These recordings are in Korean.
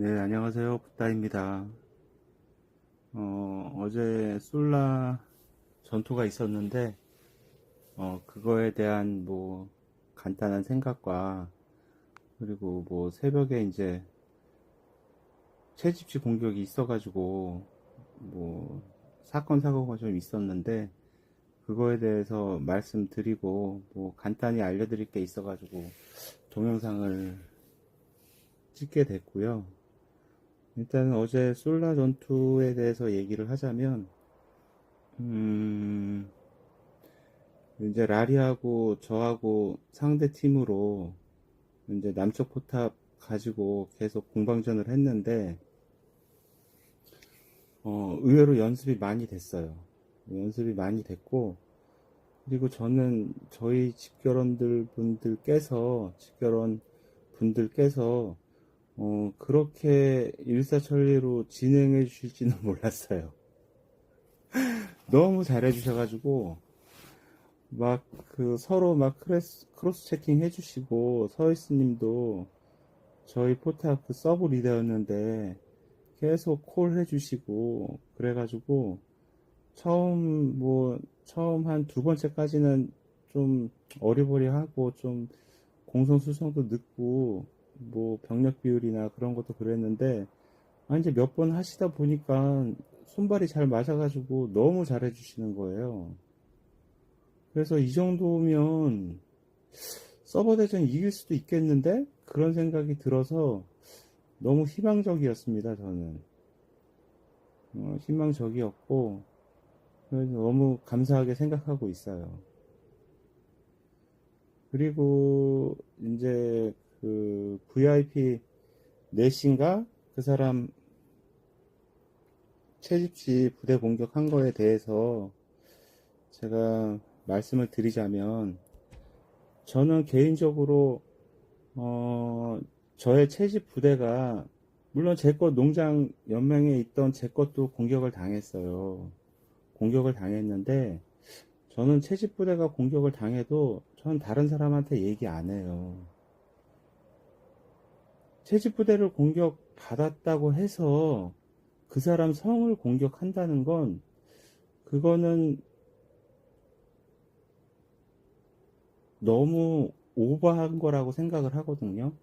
네, 안녕하세요. 붓다입니다. 어, 어제 솔라 전투가 있었는데, 어, 그거에 대한 뭐, 간단한 생각과, 그리고 뭐, 새벽에 이제, 채집지 공격이 있어가지고, 뭐, 사건, 사고가 좀 있었는데, 그거에 대해서 말씀드리고, 뭐, 간단히 알려드릴 게 있어가지고, 동영상을 찍게 됐고요. 일단 어제 솔라 전투에 대해서 얘기를 하자면, 음, 이제 라리하고 저하고 상대 팀으로 이제 남쪽 포탑 가지고 계속 공방전을 했는데, 어, 의외로 연습이 많이 됐어요. 연습이 많이 됐고, 그리고 저는 저희 집결원들 분들께서, 집결원 분들께서 어, 그렇게 일사천리로 진행해 주실지는 몰랐어요. 너무 잘해 주셔가지고, 막, 그, 서로 막 크레스, 크로스 체킹 해 주시고, 서이스 님도 저희 그 서브 리더였는데, 계속 콜 해 주시고, 그래가지고, 처음, 뭐, 처음 한 두 번째까지는 좀 어리버리하고, 좀 공성수성도 늦고, 뭐 병력 비율이나 그런 것도 그랬는데 아 이제 몇 번 하시다 보니까 손발이 잘 맞아가지고 너무 잘해 주시는 거예요. 그래서 이 정도면 서버 대전 이길 수도 있겠는데 그런 생각이 들어서 너무 희망적이었습니다. 저는 어, 희망적이었고 너무 감사하게 생각하고 있어요. 그리고 이제 그 VIP 넷인가 그 사람 채집지 부대 공격한 거에 대해서 제가 말씀을 드리자면 저는 개인적으로 어 저의 채집 부대가 물론 제 것 농장 연맹에 있던 제 것도 공격을 당했어요. 공격을 당했는데 저는 채집 부대가 공격을 당해도 저는 다른 사람한테 얘기 안 해요. 채집 부대를 공격받았다고 해서 그 사람 성을 공격한다는 건 그거는 너무 오버한 거라고 생각을 하거든요.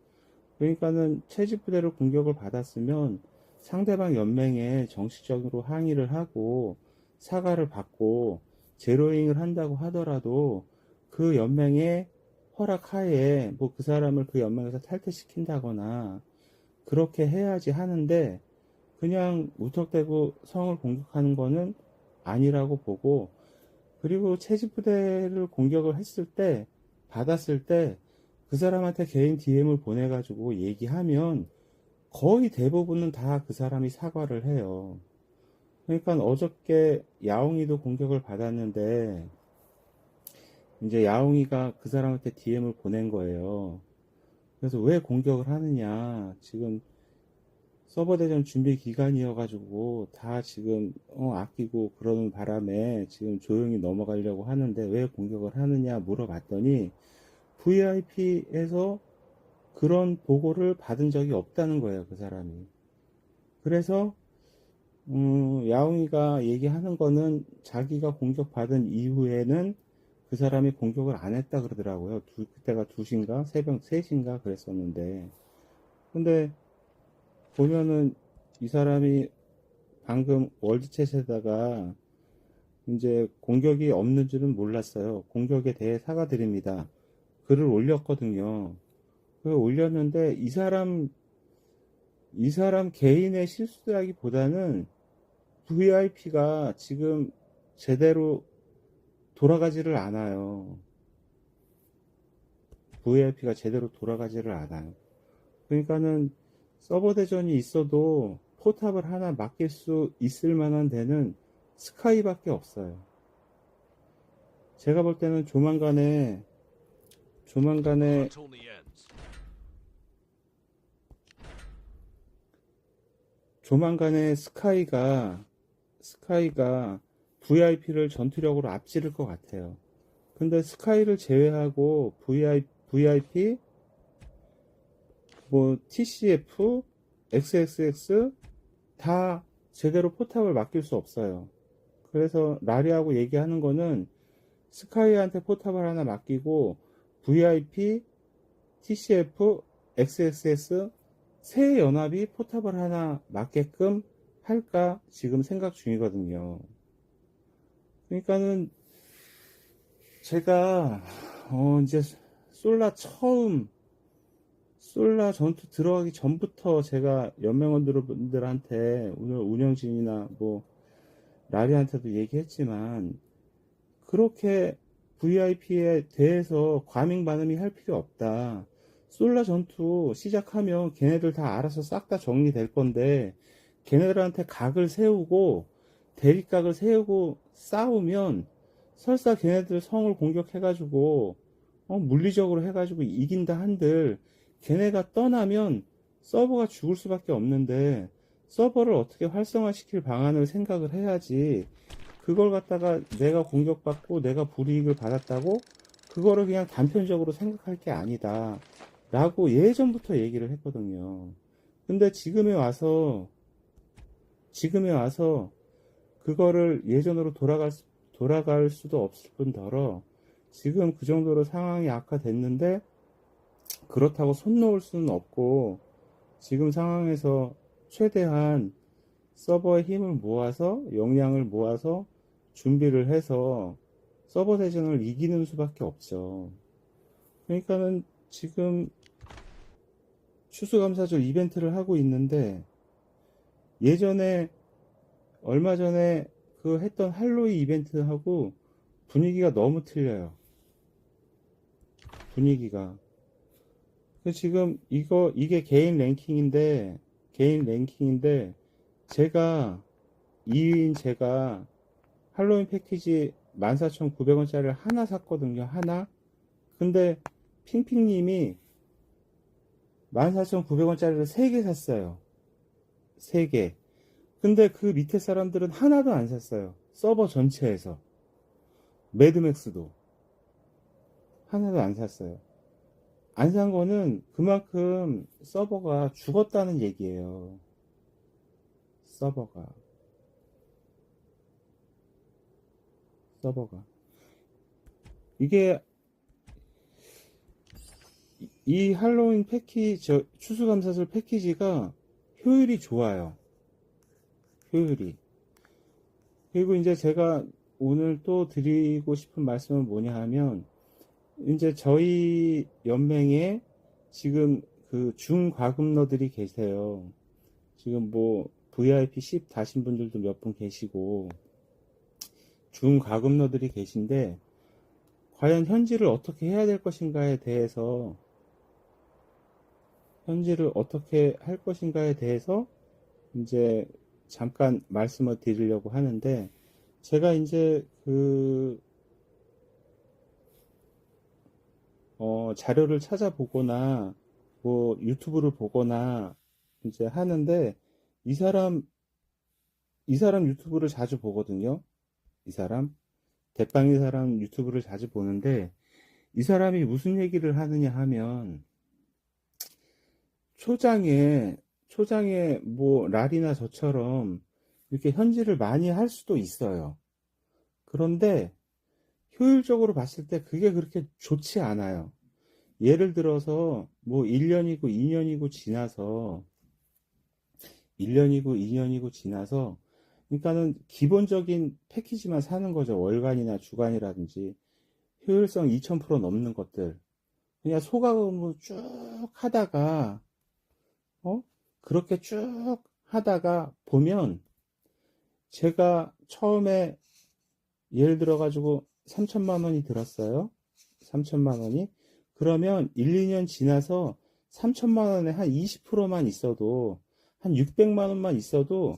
그러니까는 채집 부대를 공격을 받았으면 상대방 연맹에 정식적으로 항의를 하고 사과를 받고 제로잉을 한다고 하더라도 그 연맹에 허락하에 뭐 그 사람을 그 연맹에서 탈퇴시킨다거나 그렇게 해야지 하는데 그냥 무턱대고 성을 공격하는 거는 아니라고 보고 그리고 채집부대를 공격을 했을 때 받았을 때 그 사람한테 개인 DM을 보내가지고 얘기하면 거의 대부분은 다 그 사람이 사과를 해요. 그러니까 어저께 야옹이도 공격을 받았는데 이제 야옹이가 그 사람한테 DM을 보낸 거예요. 그래서 왜 공격을 하느냐. 지금 서버 대전 준비 기간이어가지고 다 지금 어, 아끼고 그러는 바람에 지금 조용히 넘어가려고 하는데 왜 공격을 하느냐 물어봤더니 VIP에서 그런 보고를 받은 적이 없다는 거예요, 그 사람이. 그래서 음, 야옹이가 얘기하는 거는 자기가 공격받은 이후에는 그 사람이 공격을 안 했다 그러더라고요. 두, 그때가 2시인가? 새벽 3시인가? 그랬었는데. 근데, 보면은, 이 사람이 방금 월드챗에다가, 이제 공격이 없는 줄은 몰랐어요. 공격에 대해 사과드립니다. 글을 올렸거든요. 그 올렸는데, 이 사람, 이 사람 개인의 실수라기보다는 VIP가 지금 제대로 돌아가지를 않아요. VIP가 제대로 돌아가지를 않아요. 그러니까는 서버 대전이 있어도 포탑을 하나 맡길 수 있을 만한 데는 스카이밖에 없어요. 제가 볼 때는 조만간에 조만간에. 조만간에 스카이가 스카이가 VIP를 전투력으로 앞지를 것 같아요. 근데 스카이를 제외하고 VIP, 뭐 TCF XXX 다 제대로 포탑을 맡길 수 없어요. 그래서 라리하고 얘기하는 거는 스카이한테 포탑을 하나 맡기고 VIP, TCF, XXS 세 연합이 포탑을 하나 맡게끔 할까 지금 생각 중이거든요. 그러니까는 제가 어 이제 솔라 처음 솔라 전투 들어가기 전부터 제가 연맹원들한테 오늘 운영진이나 뭐 라리한테도 얘기했지만 그렇게 VIP에 대해서 과민 반응이 할 필요 없다. 솔라 전투 시작하면 걔네들 다 알아서 싹 다 정리될 건데 걔네들한테 각을 세우고 대립각을 세우고 싸우면 설사 걔네들 성을 공격해가지고 어, 물리적으로 해가지고 이긴다 한들 걔네가 떠나면 서버가 죽을 수밖에 없는데 서버를 어떻게 활성화시킬 방안을 생각을 해야지 그걸 갖다가 내가 공격받고 내가 불이익을 받았다고 그거를 그냥 단편적으로 생각할 게 아니다 라고 예전부터 얘기를 했거든요. 근데 지금에 와서 지금에 와서 그거를 예전으로 돌아갈, 수, 돌아갈 수도 없을 뿐더러 지금 그 정도로 상황이 악화됐는데 그렇다고 손 놓을 수는 없고 지금 상황에서 최대한 서버의 힘을 모아서 역량을 모아서 준비를 해서 서버 대전을 이기는 수밖에 없죠. 그러니까는 지금 추수감사절 이벤트를 하고 있는데 예전에 얼마 전에 그 했던 할로윈 이벤트하고 분위기가 너무 틀려요. 분위기가. 그 지금 이거 이게 개인 랭킹인데 개인 랭킹인데 제가 2위인 제가 할로윈 패키지 14,900원짜리를 하나 샀거든요. 하나. 근데 핑핑님이 14,900원짜리를 3개 샀어요. 3개. 근데 그 밑에 사람들은 하나도 안 샀어요. 서버 전체에서. 매드맥스도. 하나도 안 샀어요. 안 산 거는 그만큼 서버가 죽었다는 얘기예요. 서버가. 서버가. 이게 이- 이 할로윈 패키지, 저 추수감사절 패키지가 효율이 좋아요. 효율이. 그리고 이제 제가 오늘 또 드리고 싶은 말씀은 뭐냐 하면, 이제 저희 연맹에 지금 그 중과금러들이 계세요. 지금 뭐 VIP 10 다신 분들도 몇 분 계시고, 중과금러들이 계신데, 과연 현질을 어떻게 해야 될 것인가에 대해서, 현질을 어떻게 할 것인가에 대해서, 이제 잠깐 말씀을 드리려고 하는데, 제가 이제 그, 어, 자료를 찾아보거나, 뭐, 유튜브를 보거나, 이제 하는데, 이 사람, 이 사람 유튜브를 자주 보거든요. 이 사람. 대빵이 사람 유튜브를 자주 보는데, 이 사람이 무슨 얘기를 하느냐 하면, 초장에, 초장에 뭐, 랄이나 저처럼, 이렇게 현질을 많이 할 수도 있어요. 그런데, 효율적으로 봤을 때 그게 그렇게 좋지 않아요. 예를 들어서 뭐 1년이고 2년이고 지나서 1년이고 2년이고 지나서 그러니까는 기본적인 패키지만 사는 거죠. 월간이나 주간이라든지 효율성 2000% 넘는 것들. 그냥 소가금으로 쭉 하다가 어? 그렇게 쭉 하다가 보면 제가 처음에 예를 들어 가지고 3천만 원이 들었어요. 3천만 원이. 그러면 1, 2년 지나서 3천만 원에 한 20%만 있어도 한 600만 원만 있어도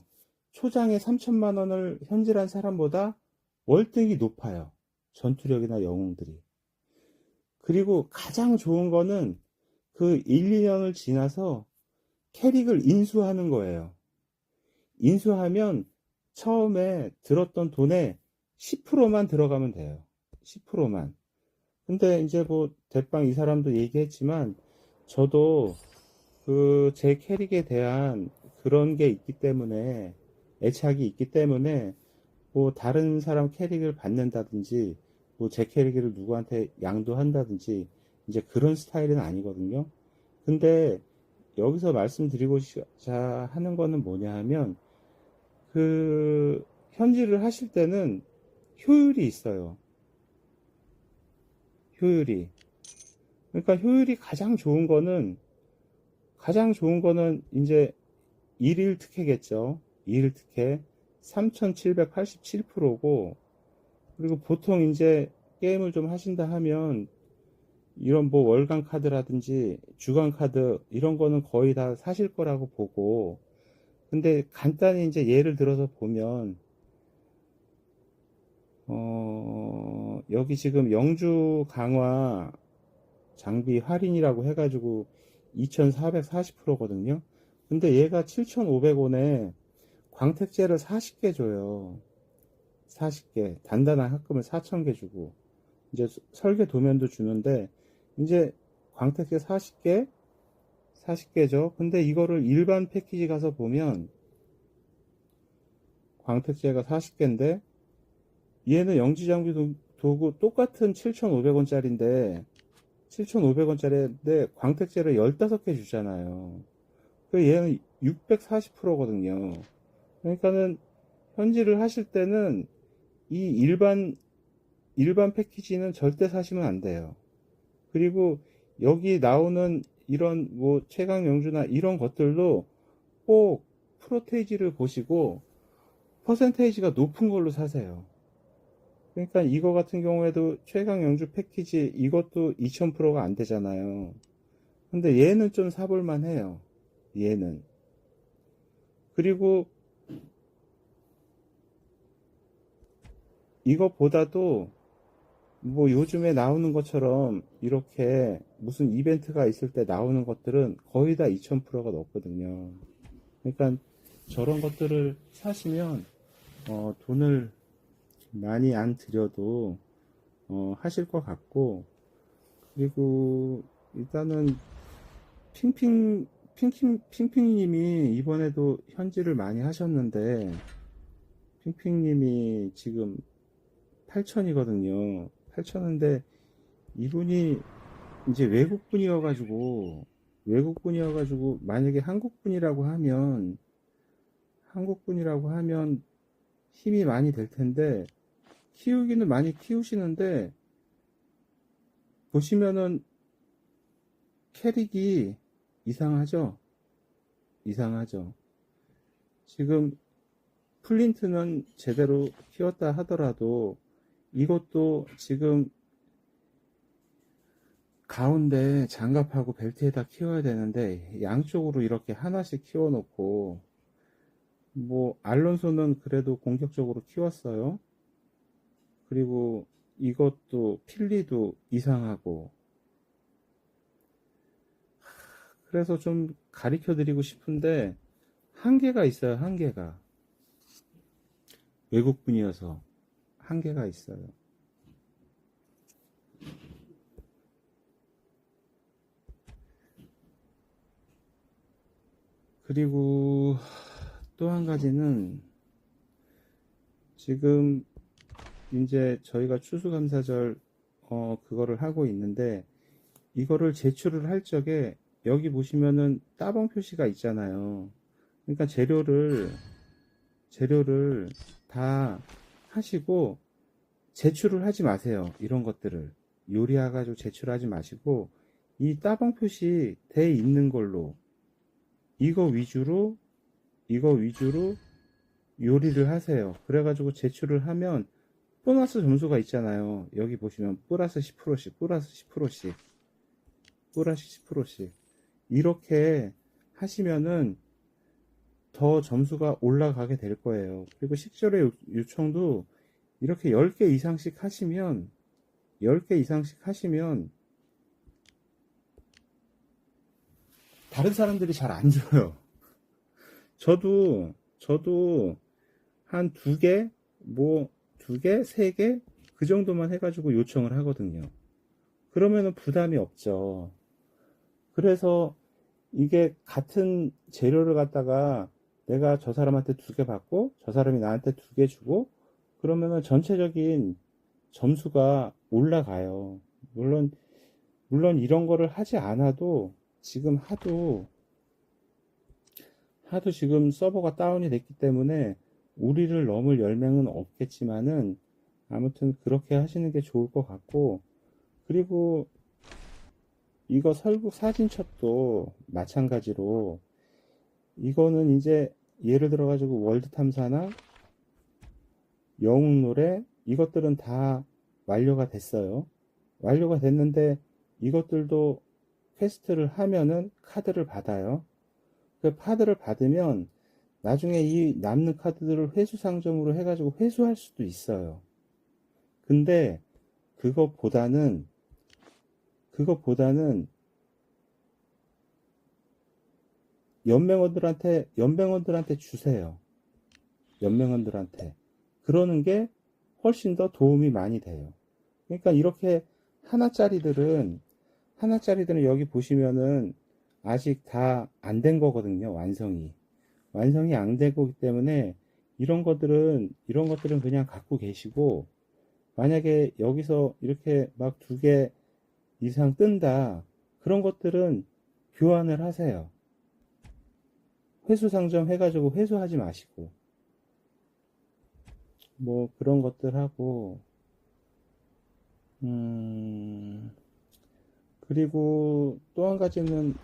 초장에 3천만 원을 현질한 사람보다 월등히 높아요. 전투력이나 영웅들이. 그리고 가장 좋은 거는 그 1, 2년을 지나서 캐릭을 인수하는 거예요. 인수하면 처음에 들었던 돈의 10%만 들어가면 돼요. 10%만. 근데 이제 뭐 대빵 이 사람도 얘기했지만 저도 그 제 캐릭에 대한 그런 게 있기 때문에 애착이 있기 때문에 뭐 다른 사람 캐릭을 받는다든지 뭐 제 캐릭을 누구한테 양도한다든지 이제 그런 스타일은 아니거든요. 근데 여기서 말씀드리고자 하는 거는 뭐냐 하면 그 현질을 하실 때는 효율이 있어요. 효율이. 그러니까 효율이 가장 좋은 거는 가장 좋은 거는 이제 일일 특혜겠죠. 일일 특혜 3787%고 그리고 보통 이제 게임을 좀 하신다 하면 이런 뭐 월간 카드라든지 주간 카드 이런 거는 거의 다 사실 거라고 보고 근데 간단히 이제 예를 들어서 보면 어 여기 지금 영주 강화 장비 할인이라고 해가지고 2440%거든요. 근데 얘가 7500원에 광택제를 40개 줘요. 40개. 단단한 합금을 4000개 주고. 이제 설계 도면도 주는데 이제 광택제 40개 40개죠. 근데 이거를 일반 패키지 가서 보면 광택제가 40개인데 얘는 영지장비 도- 도구 똑같은 7,500원짜리인데 7,500원짜리인데 광택제를 15개 주잖아요. 그 얘는 640%거든요. 그러니까는 현질을 하실 때는 이 일반 일반 패키지는 절대 사시면 안 돼요. 그리고 여기 나오는 이런 뭐 최강 영주나 이런 것들도 꼭 프로테이지를 보시고 퍼센테이지가 높은 걸로 사세요. 그러니까 이거 같은 경우에도 최강 영주 패키지 이것도 2000%가 안 되잖아요. 근데 얘는 좀 사볼만 해요. 얘는. 그리고 이것보다도 뭐 요즘에 나오는 것처럼 이렇게 무슨 이벤트가 있을 때 나오는 것들은 거의 다 2000%가 넘거든요. 그러니까 저런 것들을 사시면 어, 돈을 많이 안 들여도 어, 하실 것 같고 그리고 일단은 핑핑 핑핑 핑핑님이 이번에도 현질을 많이 하셨는데 핑핑님이 지금 8천이거든요. 8천인데 이분이 이제 외국 분이어가지고 외국 분이어가지고 만약에 한국 분이라고 하면 한국 분이라고 하면 힘이 많이 될 텐데 키우기는 많이 키우시는데 보시면은 캐릭이 이상하죠? 이상하죠? 지금 플린트는 제대로 키웠다 하더라도 이것도 지금 가운데 장갑하고 벨트에다 키워야 되는데 양쪽으로 이렇게 하나씩 키워 놓고 뭐 알론소는 그래도 공격적으로 키웠어요. 그리고 이것도 필리도 이상하고 그래서 좀 가르쳐 드리고 싶은데 한계가 있어요. 한계가 외국분이어서 한계가 있어요. 그리고 또 한 가지는 지금 이제 저희가 추수감사절 어 그거를 하고 있는데 이거를 제출을 할 적에 여기 보시면은 따봉 표시가 있잖아요. 그러니까 재료를 재료를 다 하시고 제출을 하지 마세요. 이런 것들을 요리해가지고 제출하지 마시고 이 따봉 표시 돼 있는 걸로 이거 위주로 이거 위주로 요리를 하세요. 그래가지고 제출을 하면 보너스 점수가 있잖아요. 여기 보시면 플러스 10%씩, 플러스 10%씩, 플러스 10%씩 이렇게 하시면은 더 점수가 올라가게 될 거예요. 그리고 식절의 요- 요청도 이렇게 10개 이상씩 하시면 10개 이상씩 하시면 다른 사람들이 잘 안 줘요. 저도 저도 한 두 개, 뭐 두 개, 세 개 그 정도만 해가지고 요청을 하거든요. 그러면은 부담이 없죠. 그래서 이게 같은 재료를 갖다가 내가 저 사람한테 두 개 받고 저 사람이 나한테 두 개 주고 그러면은 전체적인 점수가 올라가요. 물론 물론 이런 거를 하지 않아도 지금 하도 하도 지금 서버가 다운이 됐기 때문에 우리를 넘을 열맹은 없겠지만은 아무튼 그렇게 하시는 게 좋을 것 같고 그리고 이거 설국 사진첩도 마찬가지로 이거는 이제 예를 들어 가지고 월드 탐사나 영웅 노래 이것들은 다 완료가 됐어요. 완료가 됐는데 이것들도 퀘스트를 하면은 카드를 받아요. 그 카드를 받으면 나중에 이 남는 카드들을 회수 상점으로 해가지고 회수할 수도 있어요. 근데 그것보다는 그것보다는 연맹원들한테 연맹원들한테 주세요. 연맹원들한테 그러는 게 훨씬 더 도움이 많이 돼요. 그러니까 이렇게 하나짜리들은 하나짜리들은 여기 보시면은 아직 다 안 된 거거든요. 완성이 완성이 안 된 거기 때문에 이런 것들은 이런 것들은 그냥 갖고 계시고 만약에 여기서 이렇게 막 두 개 이상 뜬다 그런 것들은 교환을 하세요. 회수 상점 해가지고 회수하지 마시고. 뭐 그런 것들 하고. 음 그리고 또 한 가지는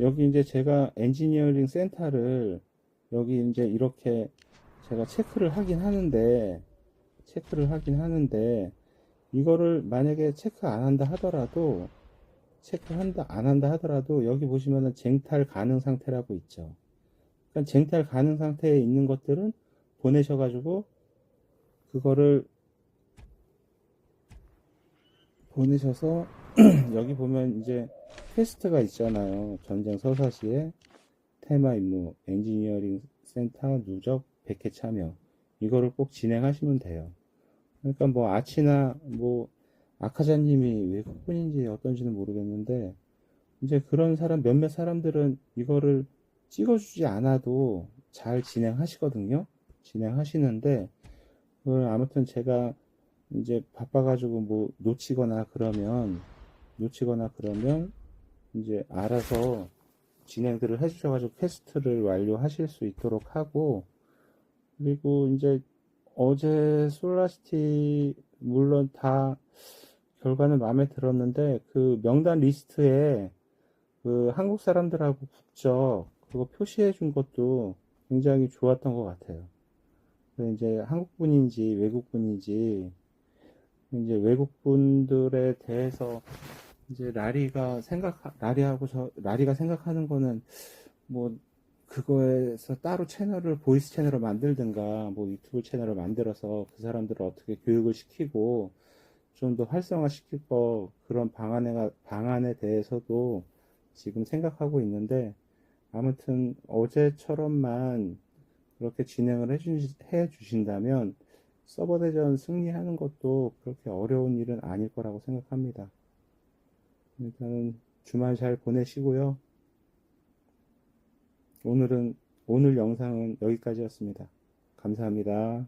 여기 이제 제가 엔지니어링 센터를 여기 이제 이렇게 제가 체크를 하긴 하는데 체크를 하긴 하는데 이거를 만약에 체크 안 한다 하더라도 체크한다 안 한다 하더라도 여기 보시면은 쟁탈 가능 상태라고 있죠. 그러니까 쟁탈 가능 상태에 있는 것들은 보내셔가지고 그거를 보내셔서 여기 보면 이제 퀘스트가 있잖아요. 전쟁 서사시에 테마 임무, 엔지니어링 센터 누적 100회 참여. 이거를 꼭 진행하시면 돼요. 그러니까 뭐 아치나 뭐 아카자님이 외국분인지 어떤지는 모르겠는데 이제 그런 사람 몇몇 사람들은 이거를 찍어주지 않아도 잘 진행하시거든요. 진행하시는데 그걸 아무튼 제가 이제 바빠가지고 뭐 놓치거나 그러면 놓치거나 그러면 이제 알아서 진행들을 해주셔가지고 퀘스트를 완료하실 수 있도록 하고 그리고 이제 어제 솔라시티 물론 다 결과는 마음에 들었는데 그 명단 리스트에 그 한국 사람들하고 국적 그거 표시해 준 것도 굉장히 좋았던 것 같아요. 그래서 이제 한국 분인지 외국 분인지 이제 외국 분들에 대해서 이제 라리가 생각 라리하고 저 라리가 생각하는 거는 뭐 그거에서 따로 채널을 보이스 채널을 만들든가 뭐 유튜브 채널을 만들어서 그 사람들을 어떻게 교육을 시키고 좀 더 활성화 시킬 거 그런 방안에 방안에 대해서도 지금 생각하고 있는데 아무튼 어제처럼만 그렇게 진행을 해주, 해 주신다면 서버 대전 승리하는 것도 그렇게 어려운 일은 아닐 거라고 생각합니다. 일단은 주말 잘 보내시고요. 오늘은 오늘 영상은 여기까지였습니다. 감사합니다.